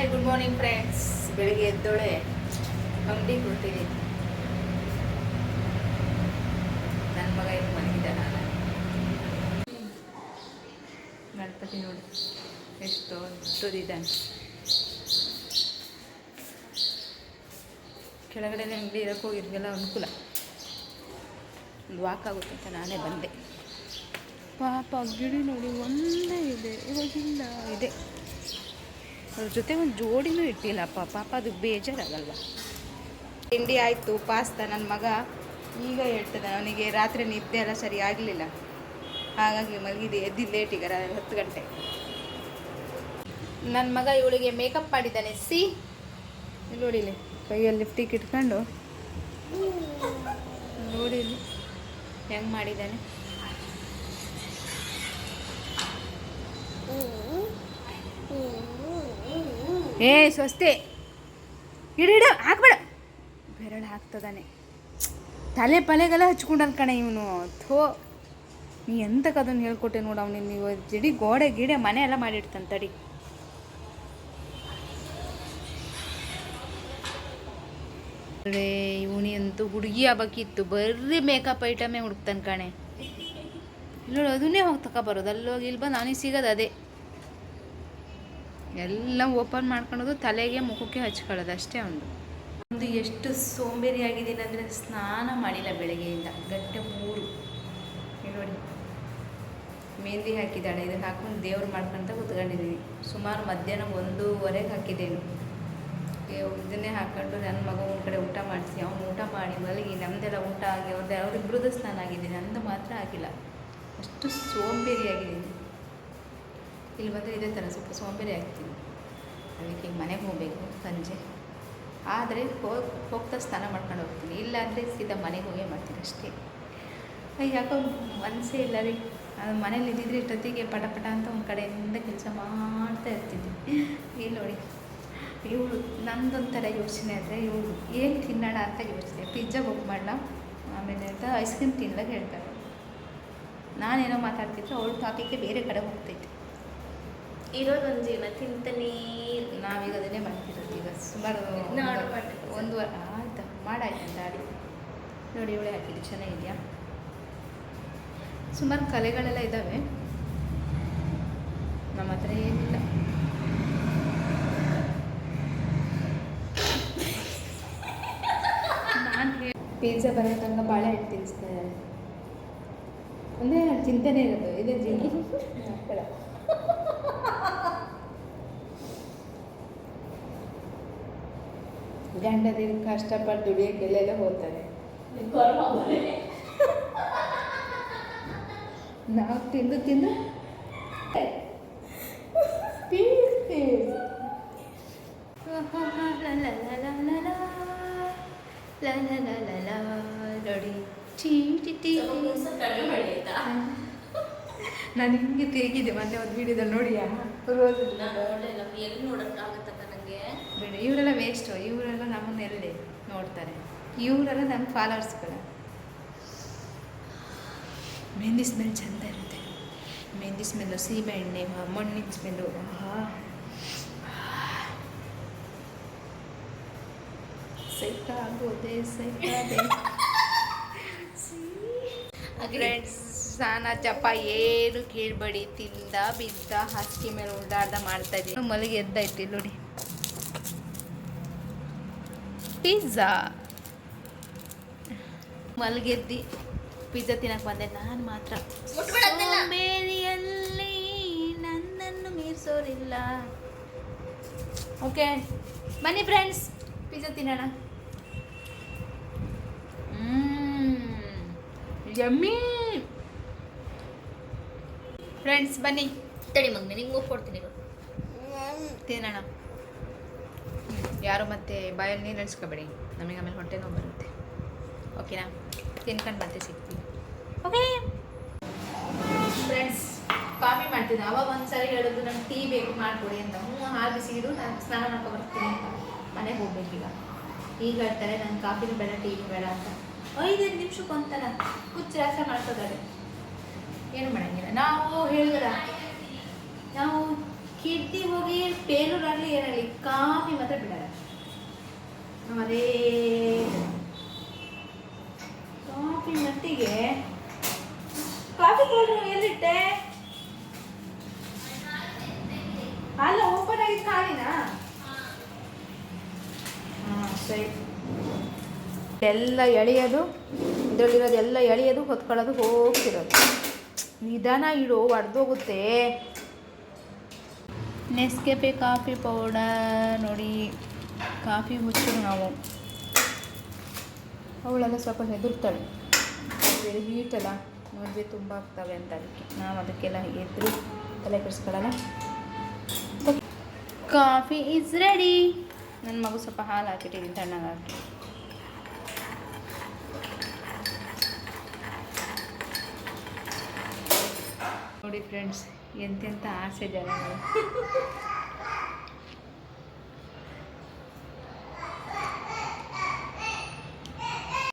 Hi good morning friends ಬೆಳಿಗ್ಗೆ ಎದ್ದೋಳೆ ಅಂಗಡಿ ಕೊಡ್ತೀನಿ. ನನ್ನ ಮಗ ಏನು ನಾನು ಗಣಪತಿ ನೋಡಿ ಎಷ್ಟು ದೊಡ್ಡದಿದ್ದಾನೆ ಕೆಳಗಡೆ ಅಂಗಡಿ ಇರೋಕ್ಕೆ ಹೋಗಿರ್ಗೆಲ್ಲ ಅನುಕೂಲ. ಒಂದು ವಾಕ್ ಆಗುತ್ತೆ ಅಂತ ನಾನೇ ಬಂದೆ. ಪಾಪ ಗಿಳಿ ನೋಡಿ ಒಂದೇ ಇದೆ, ಇವಾಗಿಲ್ಲ ಇದೆ. ಅದ್ರ ಜೊತೆ ಒಂದು ಜೋಡಿನೂ ಇಟ್ಟಿಲ್ಲಪ್ಪ. ಪಾಪ ಅದು ಬೇಜಾರಾಗಲ್ವ. ತಿಂಡಿ ಆಯಿತು, ಪಾಸ್ತಾ. ನನ್ನ ಮಗ ಈಗ ಹೇಳ್ತದೆ ಅವನಿಗೆ ರಾತ್ರಿ ನಿದ್ದೆ ಎಲ್ಲ ಸರಿ ಆಗಲಿಲ್ಲ. ಹಾಗಾಗಿ ಮಲಗಿದೆ ಎದ್ದಿದ್ದು ಲೇಟ್ ಈಗ ಹತ್ತು ಗಂಟೆ. ನನ್ನ ಮಗ ಇವಳಿಗೆ ಮೇಕಪ್ ಮಾಡಿದ್ದಾನೆ. ಸಿ. ನೋಡಿಲಿ, ಕೈಯಲ್ಲಿ ಲಿಫ್ಟಿಗೆ ಇಟ್ಕೊಂಡು. ನೋಡಿಲಿ, ಹೆಂಗೆ ಮಾಡಿದ್ದಾನೆ. ಏ, ಸ್ವಸ್ತಿ. ಇಡ ಹಾಕ್ಬೇಡ. ಬೆರಳು ಹಾಕ್ತದಾನೆ. ತಲೆ ಪಲೆಗೆಲ್ಲ ಹಚ್ಕೊಂಡನ್ ಕಣೆ ಇವನು. ಥೋ. ನೀ ಎಂತಕ್ಕದನ್ನು ಹೇಳ್ಕೊಟ್ಟೆ ನೋಡು ಅವನಿಗೆ ನೀವು. ಜಡಿ ಗೋಡೆ ಗಿಡೆ ಮನೆ ಎಲ್ಲ ಮಾಡಿಡ್ತಾನೆ, ತಡಿ. ಅರೇ, ಇವನಿ ಅಂತೂ ಹುಡುಗಿ ಹಬ್ಬಕ್ಕಿತ್ತು ಬರ್ರಿ ಮೇಕಪ್ ಐಟಮೇ ಹುಡುಕ್ತಾನೆ ಕಣೆ. ಇಲ್ಲ ಅದನ್ನೇ ಹೋಗಿ ತಕ ಬರೋದು. ಅಲ್ಲಿ ಹೋಗಿ ಇಲ್ಲಿ ಬಂದು ಅವನಿಗೆ ಸಿಗೋದು ಅದೇ. ಎಲ್ಲ ಓಪನ್ ಮಾಡ್ಕೊಳೋದು ತಲೆಗೆ ಮುಖಕ್ಕೆ ಹಚ್ಕೊಳ್ಳೋದು, ಅಷ್ಟೇ ಒಂದು. ಒಂದು ಎಷ್ಟು ಸೋಂಬೇರಿ ಆಗಿದ್ದೀನಿ ಅಂದರೆ ಸ್ನಾನ ಮಾಡಿಲ್ಲ ಬೆಳಗ್ಗೆಯಿಂದ ಗಟ್ಟೆ ಮೂರು. ನೋಡಿ, ಮೆಹಂದಿ ಹಾಕಿದ್ದಾಳೆ, ಇದನ್ನು ಹಾಕೊಂಡು ದೇವ್ರು ಮಾಡ್ಕೊಂತ ಕೂತ್ಕೊಂಡಿದ್ದೀನಿ. ಸುಮಾರು ಮಧ್ಯಾಹ್ನ ಒಂದೂವರೆಗೆ ಹಾಕಿದ್ದೇನು. ಇದನ್ನೇ ಹಾಕೊಂಡು ನನ್ನ ಮಗ ಒಂದು ಕಡೆ ಊಟ ಮಾಡಿಸಿ, ಅವ್ನು ಊಟ ಮಾಡಿ ಮಲಗಿ ನಮ್ಮದೆಲ್ಲ ಊಟ ಆಗಿ ಅವ್ರದ್ದು ಅವ್ರಿಬ್ರದ್ದು ಸ್ನಾನ ಆಗಿದೆ ನಂದು ಮಾತ್ರ ಆಗಿಲ್ಲ. ಅಷ್ಟು ಸೋಂಬೇರಿ ಆಗಿದ್ದೀನಿ ಇಲ್ಲಿ ಬಂದರೆ ಇದೇ ಥರ ಸ್ವಲ್ಪ ಸೋಂಬೇರಿ ಆಗ್ತೀನಿ. ಅದಕ್ಕೆ ಈಗ ಮನೆಗೆ ಹೋಗಬೇಕು, ಸಂಜೆ. ಆದರೆ ಹೋಗಿ ಹೋಗ್ತಾ ಸ್ನಾನ ಮಾಡ್ಕೊಂಡು ಹೋಗ್ತೀನಿ. ಇಲ್ಲಾಂದರೆ ಸೀದಾ ಮನೆಗೆ ಹೋಗೇ ಮಾಡ್ತೀನಿ ಅಷ್ಟೇ. ಯಾಕೋ ಮನಸ್ಸೇ ಇಲ್ಲ ರೀ. ಮನೇಲಿ ಇದ್ದಿದ್ರೆ ಇಷ್ಟೊತ್ತಿಗೆ ಪಟ ಪಟ ಅಂತ ಒಂದು ಕಡೆಯಿಂದ ಕೆಲಸ ಮಾಡ್ತಾ ಇರ್ತಿದ್ದೆ ಇಲ್ಲಿ ನೋಡಿ. ಇವಳು, ನಂದೊಂಥರ ಯೋಚನೆ ಆದರೆ ಇವಳು ಏನು ತಿನ್ನೋಣ ಅಂತ ಯೋಚನೆ. ಪಿಜ್ಜಾ ಬುಕ್ ಮಾಡಲ? ಆಮೇಲೆ ಅಂತ ಐಸ್ ಕ್ರೀಮ್ ತಿನ್ಲಾಗ ಹೇಳ್ತಾರೆ. ನಾನೇನೋ ಮಾತಾಡ್ತಿದ್ರೆ ಅವಳು ಟಾಪಿಕ್ಕೆ ಬೇರೆ ಕಡೆ ಹೋಗ್ತೈತೆ ಇರೋದೊಂದು ಜೀವನ ತಿಂತಾನೇ ನಾವೀಗ ಅದನ್ನೇ ಮಾಡ್ತಿರೋದು ಈಗ. ಸುಮಾರು. ಒಂದು ವಾರ ಆಯ್ತಾ ಮಾಡಾಯ್ತು ಆಡಿ ನೋಡಿ ಇವಳೆ ಹಾಕಿದ್ದು ಚೆನ್ನಾಗಿದೆಯಾ? ಸುಮಾರು ಕಲೆಗಳೆಲ್ಲ ಇದ್ದಾವೆ ನಮ್ಮ ಹತ್ರ ಏನಿಲ್ಲ. ನಾನು ಪಿಜ್ಜಾ ಬರೋ ತನಕ ಬಾಳೆಹಣ್ಣು ತಿನ್ನಿಸ್ತಾ ಇದ್ದಾರೆ. ಅಂದರೆ ಚಿಂತನೆ ಇರೋದು. ಇದೇ ಜೀವನ. ಗಂಡದಿನ ಕಷ್ಟಪಟ್ಟು ದುಡಿಯಕ್ಕೆ ಎಲ್ಲೆಲ್ಲ ಹೋಗ್ತಾರೆ. ನಾವು ತಿಂದು ತಿಂದು. ನೋಡಿ ಟೀ ಟಿ ನಾನು ಹಿಂಗೆ ತಿರುಗಿದೆ ಮೊನ್ನೆ ಒಂದು ವಿಡಿಯೋದಲ್ಲಿ ನೋಡಿಯಾ? ರೋಸ್ ಬಿಡಿ. ಇವರೆಲ್ಲ ವೇಸ್ಟು ಇವರೆಲ್ಲ ನಮ್ಮನ್ನ ಎಲ್ಲಿ ನೋಡ್ತಾರೆ? ಇವರೆಲ್ಲ ನಮ್ಮ ಫಾಲೋವರ್ಸ್ಗಳು ಮೆಹಂದಿ ಸ್ಮೆಲ್ ಚೆಂದ ಇರುತ್ತೆ. ಮೆಹಂದಿ ಸ್ಮೆಲ್ಲು ಸೀಮೆ ಎಣ್ಣೆ ಮಣ್ಣಿನ ಸ್ಮೆಲ್ಲು ಆಹಾ. ಸೈತ ಫ್ರೆಂಡ್ಸ್ ಸ್ನಾನ ಚಪ್ಪ ಏನು ಕೇಳಬೇಡಿ. ತಿಂದ ಬಿದ್ದ ಹಾಸಿಗೆ ಮೇಲೆ ಓಡಾಡ್ದ ಮಾಡ್ತಾ ಇದ್ದೀನಿ ಮಲಗಿ ಎದ್ದಾಯ್ತು ನೋಡಿ. ಪಿಜ್ಜಾ. ಮಲಗೆದ್ದಿ. ಪಿಜ್ಜಾ ತಿನ್ನಕ್ಕೆ ಬಂದೆ. ನಾನು ಮಾತ್ರ. ಮೇರಿಯಲ್ಲಿ. ನನ್ನನ್ನು ಮೀರಿಸೋರಿಲ್ಲ. ಓಕೆ ಬನ್ನಿ ಫ್ರೆಂಡ್ಸ್ ಪಿಜ್ಜಾ ತಿನ್ನೋಣ. ಯಮ್ಮಿ ಫ್ರೆಂಡ್ಸ್ ಬನ್ನಿ. ತಡಿ ಮಗ್ನೆ ನಿನಗೆ ಮೂಗ್ ಕೊಡ್ತೀನಿ. ತಿನ್ನೋಣ. ಯಾರು ಮತ್ತೆ ಬಾಯಲ್ಲಿ ನೀರು ಇಳಿಸ್ಕೊಬೇಡಿ ನಮಗೆ ಆಮೇಲೆ ಹೊಟ್ಟೆ ನೋವು ಬರುತ್ತೆ. ಓಕೆನಾ ತಿನ್ಕೊಂಡು ಮತ್ತೆ ಸಿಗ್ತೀವಿ ಓಕೆ ಫ್ರೆಂಡ್ಸ್ ಕಾಫಿ ಮಾಡ್ತಿದ್ದೆ. ಅವಾಗ ಒಂದ್ಸರಿ ಹೇಳಿದ್ರು, ನಂಗೆ ಟೀ ಬೇಕು, ಮಾಡಿಕೊಡಿ ಅಂತ. ಹ್ಞೂ, ಹಾಲು ಬಿಸಿ ಇಡು ನಾನು ಸ್ನಾನ ಮಾಡ್ಕೊ ಬರ್ತೀನಿ ಅಂತ. ಮನೆಗೆ ಹೋಗ್ಬೇಕೀಗ. ಈಗ ಹೇಳ್ತಾರೆ, ನಂಗೆ ಕಾಫಿನೂ ಬೇಡ, ಟೀನು ಬೇಡ ಅಂತ. ಐದೈದು ನಿಮಿಷಕ್ಕೆ ಒಂಥರ ಕುಚ್ಚು ರಾಸ ಮಾಡ್ಕೋತಾರೆ. ಏನು ಮಾಡಂಗಿಲ್ಲ. ನಾವು ಹೇಳಿದ್ರ ನಾವು ಕಿಡ್ನಿ ಹೋಗಿ ಪೇರೂರು ಆಗಲಿ ಏನಾಗಲಿ ಕಾಫಿ ಮಾತ್ರ ಬಿಡಲ್ಲ. ಅದೇ ಕಾಫಿ ಮಟ್ಟಿಗೆ ಕಾಫಿ ಪೌಡರ್ ಎಲ್ಲಿಟ್ಟೆ? ಅಲ್ಲ ಓಪನ್ ಆಗಿದ್ದು ಖಾಲಿನಾ ಸರಿ. ಎಲ್ಲ ಎಳೆಯೋದು ಇದರಲ್ಲಿರೋದು ಎಲ್ಲ ಎಳೆಯೋದು, ಹೊತ್ಕೊಳ್ಳೋದು, ಹೋಗ್ತಿರೋದು. ನಿಧಾನ ಇಡು ಒಡೆದೋಗುತ್ತೆ. ನೆಸ್ಕೆಫೆ ಕಾಫಿ ಪೌಡರ್ ನೋಡಿ ಕಾಫಿ ಹುಚ್ಚು ನಾವು. ಅವಳೆಲ್ಲ ಸ್ವಲ್ಪ ಹೆದರ್ತಾಳೆ. ಬೇರೆ ಹೀಟಲ್ಲ ಮದುವೆ ತುಂಬ ಆಗ್ತವೆ ಅಂತ ಅದಕ್ಕೆ ನಾವು ಅದಕ್ಕೆಲ್ಲ ಎದ್ರು ತಲೆ ಕೆಡಿಸ್ಕೊಳ್ಳಲ್ಲ ಕಾಫಿ ಇಸ್ ರೆಡಿ ನನ್ನ ಮಗು ಸ್ವಲ್ಪ ಹಾಲು ಹಾಕಿಟ್ಟಿದ್ದೀನಿ ತಣ್ಣಗೆ ಹಾಕಿ ನೋಡಿ ಫ್ರೆಂಡ್ಸ್ ಎಂತೆಂಥ ಆಸೆ ಜನಗಳು.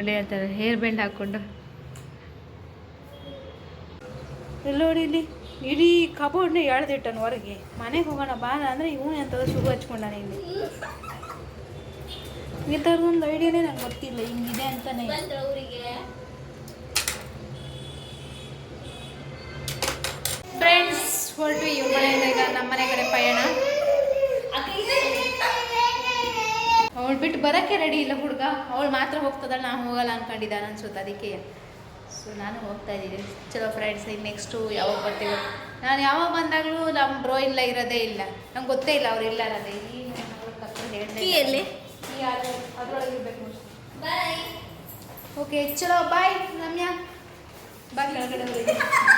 ಹೇಳ್ತಾರೆ ಹೇರ್ ಬ್ಯಾಂಡ್ ಹಾಕ್ಕೊಂಡು. ನೋಡಿ ಇಲ್ಲಿ, ಇಡೀ ಕಬೋರ್ಡ್ನ ಎಳ್ದಿಟ್ಟನು ಹೊರಗೆ. ಮನೆಗೆ ಹೋಗೋಣ ಬಾ ಅಂದರೆ ಇವನು ಎಂಥದ್ದು ಶುರು ಹಚ್ಕೊಂಡಾನ ಇಲ್ಲಿ. ಈ ಥರದೊಂದು ಐಡಿಯಾನೇ ನಂಗೆ ಗೊತ್ತಿಲ್ಲ, ಹಿಂಗಿದೆ ಅಂತಾನೆ. ಫ್ರೆಂಡ್ಸ್ ಹೊರಟು ಇವ್ರ ಮನೆಯಿಂದ ಈಗ ನಮ್ಮ ಮನೆ ಕಡೆ ಪಯಣ. ಅವಳು ಬಿಟ್ಟು ಬರೋಕ್ಕೆ ರೆಡಿ ಇಲ್ಲ ಹುಡುಗ. ಅವಳು ಮಾತ್ರ ಹೋಗ್ತದಲ್ಲ ನಾನು ಹೋಗಲ್ಲ ಅನ್ಕೊಂಡಿದ್ದಾನೆ ಅನ್ಸುತ್ತೆ ಅದಕ್ಕೆ. ಸೊ ನಾನು ಹೋಗ್ತಾ ಇದ್ದೀನಿ. ಚಲೋ ಫ್ರೆಂಡ್ಸ್ ಈಗ ನೆಕ್ಸ್ಟು ಯಾವಾಗ ಬರ್ತೀವಿ. ನಾನು ಯಾವಾಗ ಬಂದಾಗಲೂ ನಮ್ಮ ಬ್ರೋ ಇಲ್ಲ ಇರೋದೇ ಇಲ್ಲ. ನಂಗೆ ಗೊತ್ತೇ ಇಲ್ಲ ಅವ್ರು ಇಲ್ಲ ಅನ್ನೋದೇ ಎಲ್ಲಿ? ಅದ್ರೊಳಗೆ ಇರ್ಬೇಕು ಓಕೆ ಚಲೋ ಬಾಯ್ ರಮ್ಯಾ. ಬಾಯ್ ಕೆಳಗಡೆ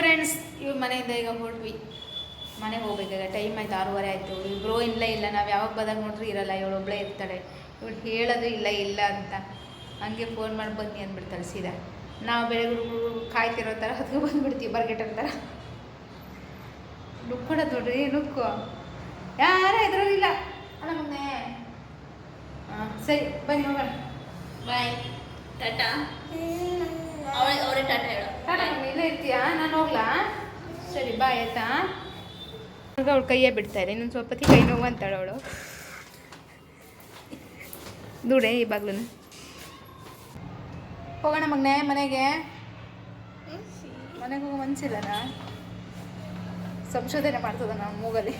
ಫ್ರೆಂಡ್ಸ್ ಇವ್ರ ಮನೆಯಿಂದ ಈಗ ಹೊರಟ್ವಿ. ಮನೆಗೆ ಹೋಗ್ಬೇಕಾಗ ಟೈಮ್ ಆಯ್ತು, ಆರೂವರೆ ಆಯಿತು. ಬ್ರೋ ಇಲ್ಲ ಇಲ್ಲ. ನಾವು ಯಾವಾಗ ಬಂದಾಗ ನೋಡ್ರಿ ಇರಲ್ಲ, ಇವಳು ಒಬ್ಬಳೇ ಇರ್ತಾಳೆ. ಇವಳು ಹೇಳೋದು ಇಲ್ಲ ಇಲ್ಲ ಅಂತ. ಹಂಗೆ ಫೋನ್ ಮಾಡಿ ಬನ್ನಿ ಅಂದ್ಬಿಡ್ತಾಳೆ ಸೀದಾ. ನಾವು ಬೇರೆ ಕಾಯ್ತಿರೋ ಥರ ಅದಕ್ಕೆ ಬಂದ್ಬಿಡ್ತೀವಿ ಬರ್ಗೆಟರ್ ಥರ ನುಕ್ಕೊಡೋದು ನೋಡ್ರಿ ನುಕ್ಕು. ಯಾರ ಇದ್ರಲ್ಲಿಲ್ಲ ಅಲ್ಲ ಮೊನ್ನೆ. ಹಾಂ, ಸರಿ, ಬನ್ನಿ ಹೋಗೋಣ. ಬಾಯ್ ಟಾಟಾ ಅವಳೆ ಅವರೇ ಟಾಟಾ ಹೇಳು. ಟಾಟಾ ಇಲ್ಲೇ ಇರ್ತೀಯಾ? ನಾನು ಹೋಗ್ಲಾ? ಸರಿ ಬಾಯ್ ಆಯ್ತಾ? ಅವಳು ಕೈಯೇ ಬಿಡ್ತಾ ಇಲ್ಲ ಇನ್ನೊಂದು ಸ್ವಲ್ಪ ಕೈ ನೋವು ಅಂತಾಳೆ ಅವಳು. ದೂಡೆ ಬಾಗ್ಲನ್ನ ಹೋಗೋಣ ಮಗ್ನೆ, ಮನೆಗೆ? ಮನೆಗೆ ಹೋಗೋ ಮನ್ಸಿಲ್ಲನಾ? ಸಂಶೋಧನೆ ಮಾಡ್ತದ ನಾವು ಮೂಗಲ್ಲಿ.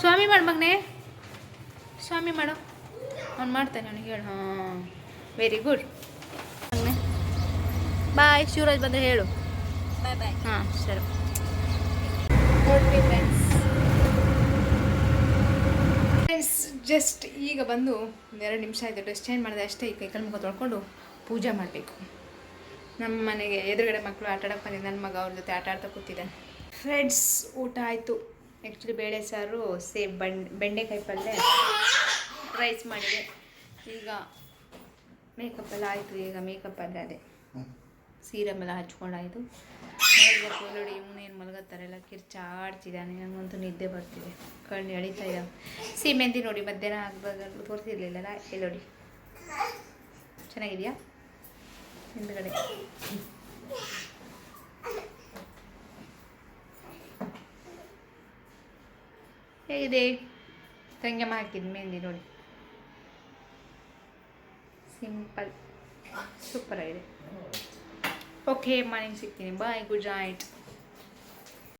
ಸ್ವಾಮಿ ಮಾಡು ಮಗ್ನೆ. ಸ್ವಾಮಿ ಮಾಡು. ಅವ್ನು ಮಾಡ್ತಾನೆ ಅವನಿಗೆ ಹೇಳು. ಹಾಂ ವೆರಿ ಗುಡ್ ಬಾಯ್ ಶಿವರಾಜ್ ಬಂದರೆ ಹೇಳು. ಬಾಯ್ ಬಾಯ್ ಹಾಂ ಸರಿ. ಫ್ರೆಂಡ್ಸ್ ಫ್ರೆಂಡ್ಸ್ ಜಸ್ಟ್ ಈಗ ಬಂದು ಒಂದು ಎರಡು ನಿಮಿಷ ಆಯಿತು. ಡ್ರೆಸ್ ಚೇಂಜ್ ಮಾಡಿದೆ ಅಷ್ಟೇ. ಈ ಕೈಕಲ್ ಕಾಲು ಮುಖ ತೊಳ್ಕೊಂಡು ಪೂಜೆ ಮಾಡಬೇಕು. ನಮ್ಮ ಮನೆಗೆ ಎದುರುಗಡೆ ಮಕ್ಕಳು ಆಟ ಆಡಕ್ಕೆ ಬಂದಿದ್ದು ನನ್ನ ಮಗ ಅವ್ರ ಜೊತೆ ಆಟ ಆಡ್ತಾ ಕೂತಿದ್ದಾನೆ ಫ್ರೆಂಡ್ಸ್ ಊಟ ಆಯಿತು. ಆ್ಯಕ್ಚುಲಿ ಬೇಳೆ ಸಾರು ಸೇಬ್ ಬಂಡ್ ಬೆಂಡೆಕಾಯಿ ಪಲ್ಯ ರೈಸ್ ಮಾಡಿದೆ. ಈಗ ಮೇಕಪ್ ಎಲ್ಲ ಆಯಿತು ಈಗ ಮೇಕಪ್ ಅಲ್ಲ ಅದೇ. ಸೀರಮ್ ಎಲ್ಲ ಹಚ್ಕೊಂಡಾಯಿತು. ನೋಡ್ಬೇಕು ನೋಡಿ ಇವನೇನು ಮಲಗತ್ತಾರೆಲ್ಲ ಕಿರ್ಚಾಡ್ತಿದ್ದಾನೆ ನನಗಂತೂ ನಿದ್ದೆ ಬರ್ತಿದೆ. ಕಣ್ಣು ಎಳಿತಾ ಇದ್ದಾವೆ ಸೀಮೆಂತಿ ನೋಡಿ ಮಧ್ಯಾಹ್ನ ಆಗ್ದಾಗ ತೋರಿಸಿರ್ಲಿಲ್ಲಲ್ಲ? ಇಲ್ಲಿ ನೋಡಿ. ಚೆನ್ನಾಗಿದೆಯಾ? ಹಿಂದ್ಗಡೆ. ಹೇಗಿದೆ? ತಂಗಮ್ಮ ಹಾಕಿದ ಮೆಹಂದಿ ನೋಡಿ. ಸಿಂಪಲ್ ಸೂಪರ್ ಆಗಿದೆ ಓಕೆ ಮಾರ್ನಿಂಗ್ ಸಿಗ್ತೀನಿ ಬಾಯ್ ಗುಡ್ ನೈಟ್